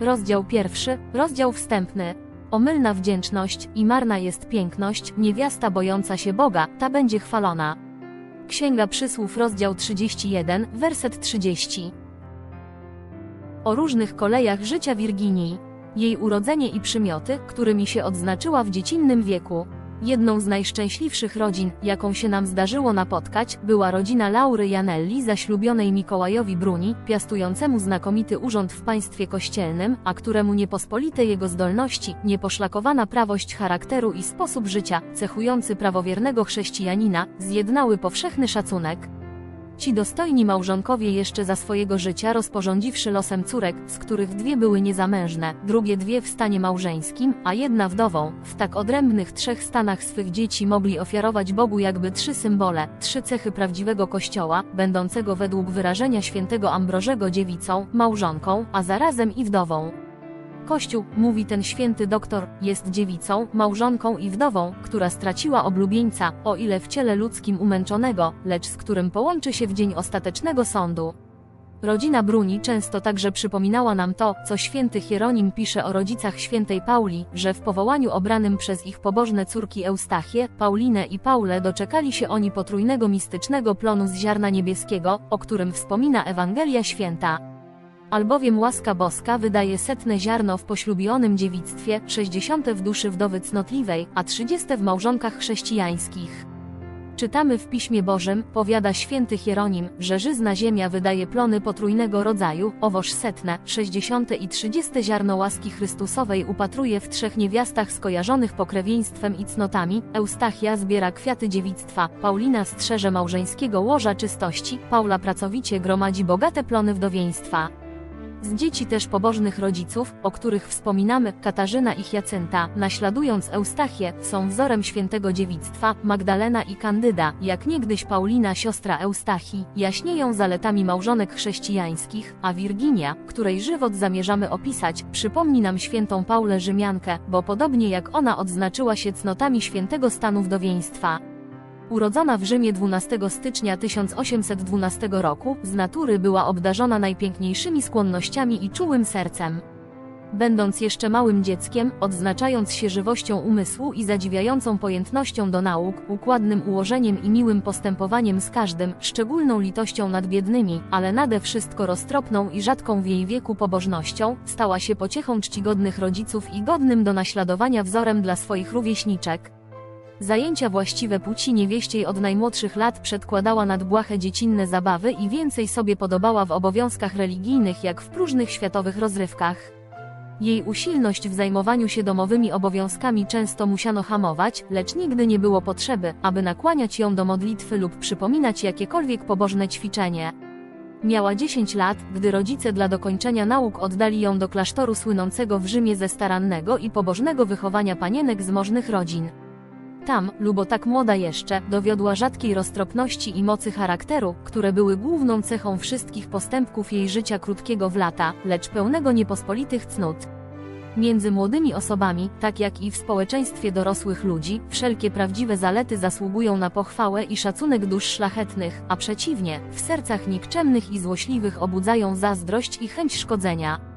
Rozdział pierwszy, rozdział wstępny. Omylna wdzięczność i marna jest piękność, niewiasta bojąca się Boga, ta będzie chwalona. Księga Przysłów, rozdział 31, werset 30. O różnych kolejach życia Wirginii. Jej urodzenie i przymioty, którymi się odznaczyła w dziecinnym wieku. Jedną z najszczęśliwszych rodzin, jaką się nam zdarzyło napotkać, była rodzina Laury Janelli zaślubionej Mikołajowi Bruni, piastującemu znakomity urząd w państwie kościelnym, a któremu niepospolite jego zdolności, nieposzlakowana prawość charakteru i sposób życia, cechujący prawowiernego chrześcijanina, zjednały powszechny szacunek. Ci dostojni małżonkowie jeszcze za swojego życia rozporządziwszy losem córek, z których dwie były niezamężne, drugie dwie w stanie małżeńskim, a jedna wdową, w tak odrębnych trzech stanach swych dzieci mogli ofiarować Bogu jakby trzy symbole, trzy cechy prawdziwego kościoła, będącego według wyrażenia świętego Ambrożego dziewicą, małżonką, a zarazem i wdową. Kościół, mówi ten święty doktor, jest dziewicą, małżonką i wdową, która straciła oblubieńca, o ile w ciele ludzkim umęczonego, lecz z którym połączy się w dzień ostatecznego sądu. Rodzina Bruni często także przypominała nam to, co święty Hieronim pisze o rodzicach świętej Pauli, że w powołaniu obranym przez ich pobożne córki Eustachie, Paulinę i Paulę doczekali się oni potrójnego mistycznego plonu z ziarna niebieskiego, o którym wspomina Ewangelia Święta albowiem łaska boska wydaje setne ziarno w poślubionym dziewictwie, sześćdziesiąte w duszy wdowy cnotliwej, a trzydzieste w małżonkach chrześcijańskich. Czytamy w Piśmie Bożym, powiada święty Hieronim, że żyzna ziemia wydaje plony potrójnego rodzaju, owoż setne, sześćdziesiąte i trzydzieste ziarno łaski Chrystusowej upatruje w trzech niewiastach skojarzonych pokrewieństwem i cnotami, Eustachia zbiera kwiaty dziewictwa, Paulina strzeże małżeńskiego łoża czystości, Paula pracowicie gromadzi bogate plony wdowieństwa. Z dzieci też pobożnych rodziców, o których wspominamy, Katarzyna i Jacynta, naśladując Eustachię, są wzorem świętego dziewictwa, Magdalena i Kandyda, jak niegdyś Paulina siostra Eustachii, jaśnieją zaletami małżonek chrześcijańskich, a Wirginia, której żywot zamierzamy opisać, przypomni nam świętą Paulę Rzymiankę, bo podobnie jak ona odznaczyła się cnotami świętego stanu wdowieństwa. Urodzona w Rzymie 12 stycznia 1812 roku, z natury była obdarzona najpiękniejszymi skłonnościami i czułym sercem. Będąc jeszcze małym dzieckiem, odznaczając się żywością umysłu i zadziwiającą pojętnością do nauk, układnym ułożeniem i miłym postępowaniem z każdym, szczególną litością nad biednymi, ale nade wszystko roztropną i rzadką w jej wieku pobożnością, stała się pociechą czcigodnych rodziców i godnym do naśladowania wzorem dla swoich rówieśniczek. Zajęcia właściwe płci niewieściej od najmłodszych lat przedkładała nad błahe dziecinne zabawy i więcej sobie podobała w obowiązkach religijnych jak w próżnych światowych rozrywkach. Jej usilność w zajmowaniu się domowymi obowiązkami często musiano hamować, lecz nigdy nie było potrzeby, aby nakłaniać ją do modlitwy lub przypominać jakiekolwiek pobożne ćwiczenie. Miała 10 lat, gdy rodzice dla dokończenia nauk oddali ją do klasztoru słynącego w Rzymie ze starannego i pobożnego wychowania panienek z możnych rodzin. Tam, lubo tak młoda jeszcze, dowiodła rzadkiej roztropności i mocy charakteru, które były główną cechą wszystkich postępków jej życia krótkiego w lata, lecz pełnego niepospolitych cnót. Między młodymi osobami, tak jak i w społeczeństwie dorosłych ludzi, wszelkie prawdziwe zalety zasługują na pochwałę i szacunek dusz szlachetnych, a przeciwnie, w sercach nikczemnych i złośliwych obudzają zazdrość i chęć szkodzenia.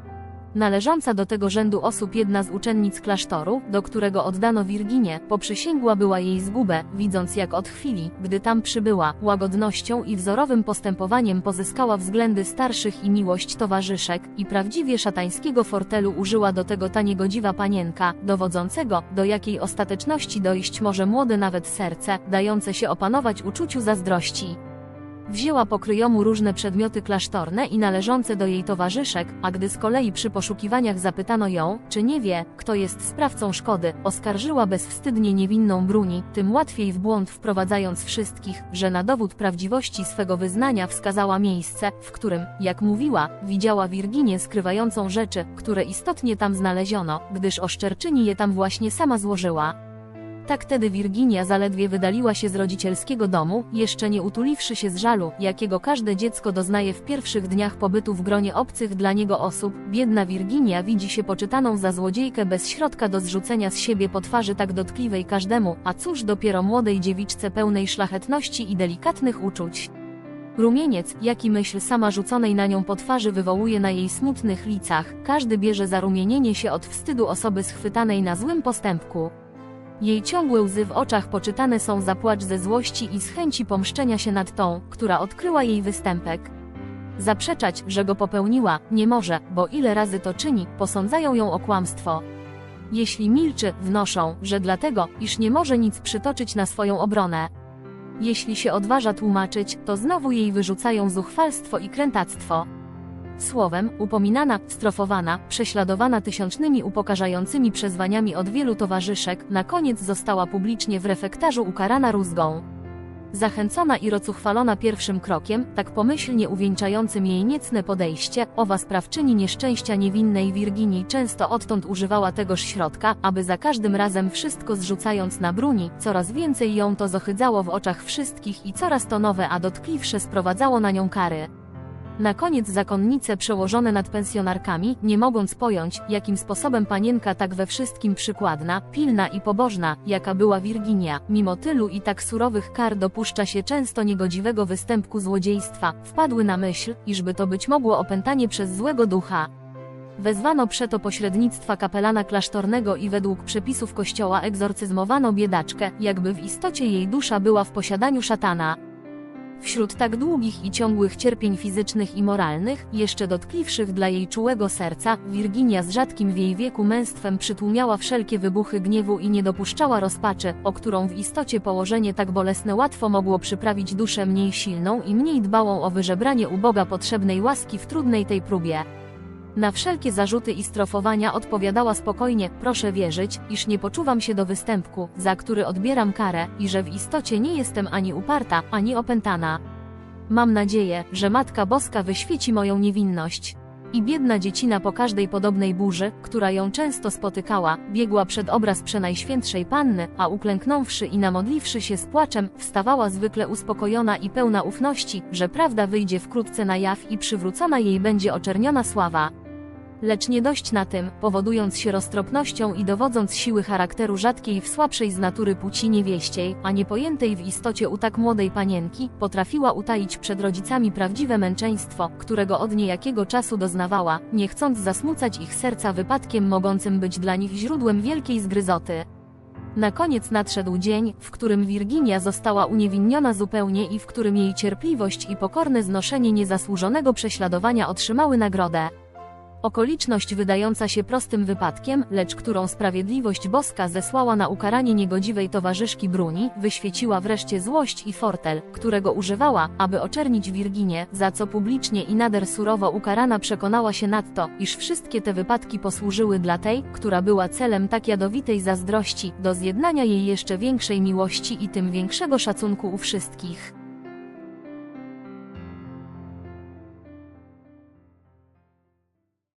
Należąca do tego rzędu osób jedna z uczennic klasztoru, do którego oddano Wirginię, poprzysięgła była jej zgubę, widząc jak od chwili, gdy tam przybyła, łagodnością i wzorowym postępowaniem pozyskała względy starszych i miłość towarzyszek, i prawdziwie szatańskiego fortelu użyła do tego ta niegodziwa panienka, dowodzącego, do jakiej ostateczności dojść może młode nawet serce, dające się opanować uczuciu zazdrości. Wzięła pokryjomu różne przedmioty klasztorne i należące do jej towarzyszek, a gdy z kolei przy poszukiwaniach zapytano ją, czy nie wie, kto jest sprawcą szkody, oskarżyła bezwstydnie niewinną Bruni, tym łatwiej w błąd wprowadzając wszystkich, że na dowód prawdziwości swego wyznania wskazała miejsce, w którym, jak mówiła, widziała Wirginię skrywającą rzeczy, które istotnie tam znaleziono, gdyż oszczerczyni je tam właśnie sama złożyła. Tak tedy Wirginia zaledwie wydaliła się z rodzicielskiego domu, jeszcze nie utuliwszy się z żalu, jakiego każde dziecko doznaje w pierwszych dniach pobytu w gronie obcych dla niego osób, biedna Wirginia widzi się poczytaną za złodziejkę bez środka do zrzucenia z siebie po twarzy tak dotkliwej każdemu, a cóż dopiero młodej dziewiczce pełnej szlachetności i delikatnych uczuć. Rumieniec, jaki myśl sama rzuconej na nią po twarzy wywołuje na jej smutnych licach, każdy bierze za rumienienie się od wstydu osoby schwytanej na złym postępku. Jej ciągłe łzy w oczach poczytane są za płacz ze złości i z chęci pomszczenia się nad tą, która odkryła jej występek. Zaprzeczać, że go popełniła, nie może, bo ile razy to czyni, posądzają ją o kłamstwo. Jeśli milczy, wnoszą, że dlatego, iż nie może nic przytoczyć na swoją obronę. Jeśli się odważa tłumaczyć, to znowu jej wyrzucają zuchwalstwo i krętactwo. Słowem, upominana, strofowana, prześladowana tysiącznymi upokarzającymi przezwaniami od wielu towarzyszek, na koniec została publicznie w refektarzu ukarana rózgą. Zachęcona i rocuchwalona pierwszym krokiem, tak pomyślnie uwieńczającym jej niecne podejście, owa sprawczyni nieszczęścia niewinnej Wirginii często odtąd używała tegoż środka, aby za każdym razem wszystko zrzucając na bruni, coraz więcej ją to zohydzało w oczach wszystkich i coraz to nowe a dotkliwsze sprowadzało na nią kary. Na koniec zakonnice przełożone nad pensjonarkami, nie mogąc pojąć, jakim sposobem panienka tak we wszystkim przykładna, pilna i pobożna, jaka była Wirginia, mimo tylu i tak surowych kar dopuszcza się często niegodziwego występku złodziejstwa, wpadły na myśl, iżby to być mogło opętanie przez złego ducha. Wezwano przeto pośrednictwa kapelana klasztornego i według przepisów kościoła egzorcyzmowano biedaczkę, jakby w istocie jej dusza była w posiadaniu szatana. Wśród tak długich i ciągłych cierpień fizycznych i moralnych, jeszcze dotkliwszych dla jej czułego serca, Wirginia z rzadkim w jej wieku męstwem przytłumiała wszelkie wybuchy gniewu i nie dopuszczała rozpaczy, o którą w istocie położenie tak bolesne łatwo mogło przyprawić duszę mniej silną i mniej dbałą o wyżebranie u Boga potrzebnej łaski w trudnej tej próbie. Na wszelkie zarzuty i strofowania odpowiadała spokojnie, proszę wierzyć, iż nie poczuwam się do występku, za który odbieram karę, i że w istocie nie jestem ani uparta, ani opętana. Mam nadzieję, że Matka Boska wyświeci moją niewinność. I biedna dziecina po każdej podobnej burzy, która ją często spotykała, biegła przed obraz Przenajświętszej Panny, a uklęknąwszy i namodliwszy się z płaczem, wstawała zwykle uspokojona i pełna ufności, że prawda wyjdzie wkrótce na jaw i przywrócona jej będzie oczerniona sława. Lecz nie dość na tym, powodując się roztropnością i dowodząc siły charakteru rzadkiej w słabszej z natury płci niewieściej, a niepojętej w istocie u tak młodej panienki, potrafiła utaić przed rodzicami prawdziwe męczeństwo, którego od niejakiego czasu doznawała, nie chcąc zasmucać ich serca wypadkiem mogącym być dla nich źródłem wielkiej zgryzoty. Na koniec nadszedł dzień, w którym Wirginia została uniewinniona zupełnie i w którym jej cierpliwość i pokorne znoszenie niezasłużonego prześladowania otrzymały nagrodę. Okoliczność wydająca się prostym wypadkiem, lecz którą sprawiedliwość boska zesłała na ukaranie niegodziwej towarzyszki Bruni, wyświeciła wreszcie złość i fortel, którego używała, aby oczernić Wirginię, za co publicznie i nader surowo ukarana przekonała się nadto, iż wszystkie te wypadki posłużyły dla tej, która była celem tak jadowitej zazdrości, do zjednania jej jeszcze większej miłości i tym większego szacunku u wszystkich.